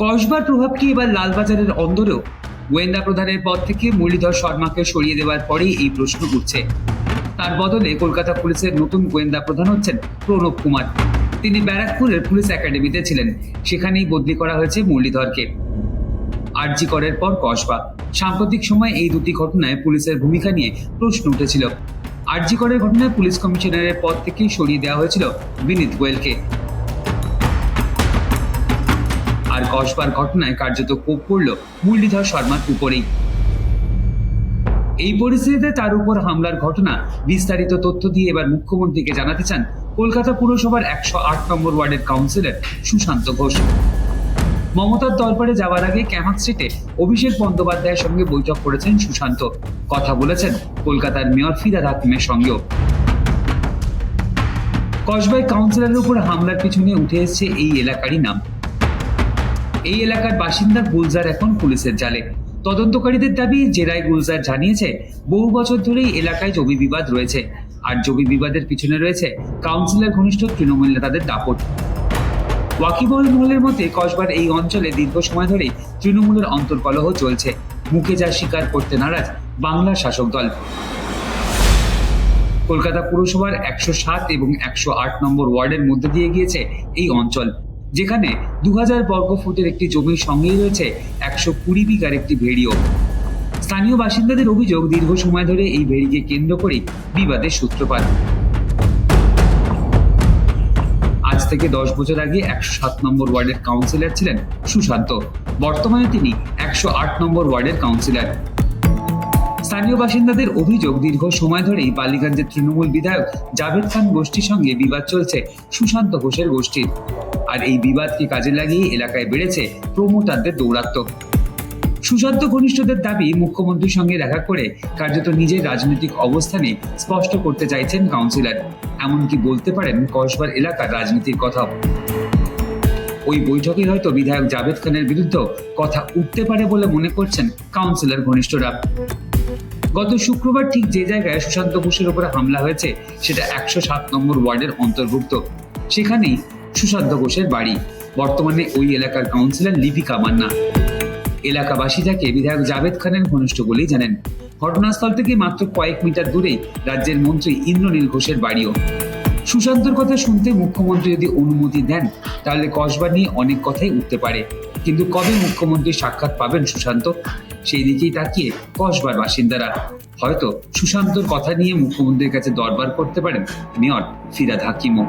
কসবার প্রভাব কি এবার লালবাজারের অন্দরেও গোয়েন্দা প্রধানের পদ থেকে মুরলীধর শর্মাকে সরিয়ে দেওয়ার পরেই এই প্রশ্ন উঠছে। তার বদলে কলকাতা পুলিশের নতুন গোয়েন্দা প্রধান হচ্ছেন প্রণব কুমার। তিনি ব্যারাকপুরের পুলিশ একাডেমিতে ছিলেন। সেখানেই বদলি করা হয়েছে মুরলীধরকে। আরজি করের পর কসবা। সাম্প্রতিক সময় এই দুটি ঘটনায় পুলিশের ভূমিকা নিয়ে প্রশ্ন উঠেছিল। আরজি করের ঘটনায় পুলিশ কমিশনারের পদ থেকেই সরিয়ে দেওয়া হয়েছিল বিনীত গোয়েলকে। কসবার ঘটনায় কার্যত কোপ পড়ল মুরলীধর শর্মার উপরেই। এই পরিস্থিতিতে তার উপর হামলার ঘটনা, বিস্তারিত তথ্য দিয়ে এবার মুখ্যমন্ত্রীকে জানাতে চান কলকাতা পুরসভার একশো আট নম্বর ওয়ার্ডের কাউন্সিলর সুশান্ত ঘোষ। মমতার দরবারে যাওয়ার আগে ক্যামাক স্ট্রিটে অভিষেক বন্দ্যোপাধ্যায়ের সঙ্গে বৈঠক করেছেন সুশান্ত। কথা বলেছেন কলকাতার মেয়র ফিরাদ হাকিমের সঙ্গেও। কসবাই কাউন্সিলরের উপর হামলার পিছনে উঠে এসেছে এই এলাকারই নাম। এই এলাকার বাসিন্দা গুলজার এখন পুলিশের জালে। তদন্তকারীদের দাবি, জেরায় গুলজার জানিয়েছে, বহু বছর ধরেই এলাকায় জমি বিবাদ রয়েছে। আর জমি বিবাদের পিছনে রয়েছে কাউন্সিলর ঘনিষ্ঠ তৃণমূল নেতাদের দাপট। ওয়াকিবহল মহলের মতে, কসবার এই অঞ্চলে দীর্ঘ সময় ধরে তৃণমূলের অন্তর্কলহ চলছে। মুখে যা স্বীকার করতে নারাজ বাংলার শাসক দল। কলকাতা পুরসভার একশো সাত এবং একশো আট নম্বর ওয়ার্ডের মধ্যে দিয়ে গিয়েছে এই অঞ্চল। যেখানে দু হাজার বর্গ ফুটের একটি জমির সঙ্গেই রয়েছে একশো কুড়ি বিঘার একটি ভেড়িও। স্থানীয় বাসিন্দাদের অভিযোগ, দীর্ঘ সময় ধরে এই ভেড়িকে কেন্দ্র করে বিবাদের সূত্রপাত। আজ থেকে দশ বছর আগে একশো সাত নম্বর ওয়ার্ডের কাউন্সিলর ছিলেন সুশান্ত। বর্তমানে তিনি একশো আট নম্বর ওয়ার্ডের কাউন্সিলর। স্থানীয় বাসিন্দাদের অভিযোগ, দীর্ঘ সময় ধরেই বালিগঞ্জের তৃণমূল বিধায়ক জাভেদ খান গোষ্ঠীর সঙ্গে বিবাদ চলছে সুশান্ত ঘোষের গোষ্ঠীর। আর এই বিবাদকে কাজে লাগিয়ে এলাকায় বেড়েছে প্রমোটারদের দৌরাত্ম্য। সুশান্ত ঘনিষ্ঠদের দাবি, মুখ্যমন্ত্রীর সঙ্গে দেখা করে কার্যত নিজের রাজনৈতিক অবস্থানে স্পষ্ট করতে চাইছেন কাউন্সিলর। এমনকি বলতে পারেন, কসবার এলাকার রাজনীতির কথাও। ওই বৈঠকে হয়তো বিধায়ক জাভেদ খানের বিরুদ্ধে কথা উঠতে পারে বলে মনে করছেন কাউন্সিলর ঘনিষ্ঠরা। গত শুক্রবার ঠিক যে জায়গায় সুশান্ত ঘোষের উপরে হামলা হয়েছে, সেটা একশো সাত নম্বর ওয়ার্ডের অন্তর্ভুক্ত। সেখানেই সুশান্ত ঘোষের বাড়ি। বর্তমানে ওই এলাকার কাউন্সিলর লিপিকা মান্না। এলাকাবাসী যাকে বিধায়ক জাভেদ খানের ঘনিষ্ঠ বলেই জানেন। ঘটনাস্থল থেকে মাত্র কয়েক মিটার দূরেই রাজ্যের মন্ত্রী ইন্দ্রনীল ঘোষের বাড়িও। সুশান্তর কথা শুনতে মুখ্যমন্ত্রী যদি অনুমতি দেন, তাহলে কসবা নিয়ে অনেক কথাই উঠতে পারে। কিন্তু কবে মুখ্যমন্ত্রী সাক্ষাৎ পাবেন সুশান্ত? সেই দিকেই তাকিয়ে কসবার বাসিন্দারা। হয়তো সুশান্তর কথা নিয়ে মুখ্যমন্ত্রীর কাছে দরবার করতে পারেন মেয়র ফিরাদ হাকিমও।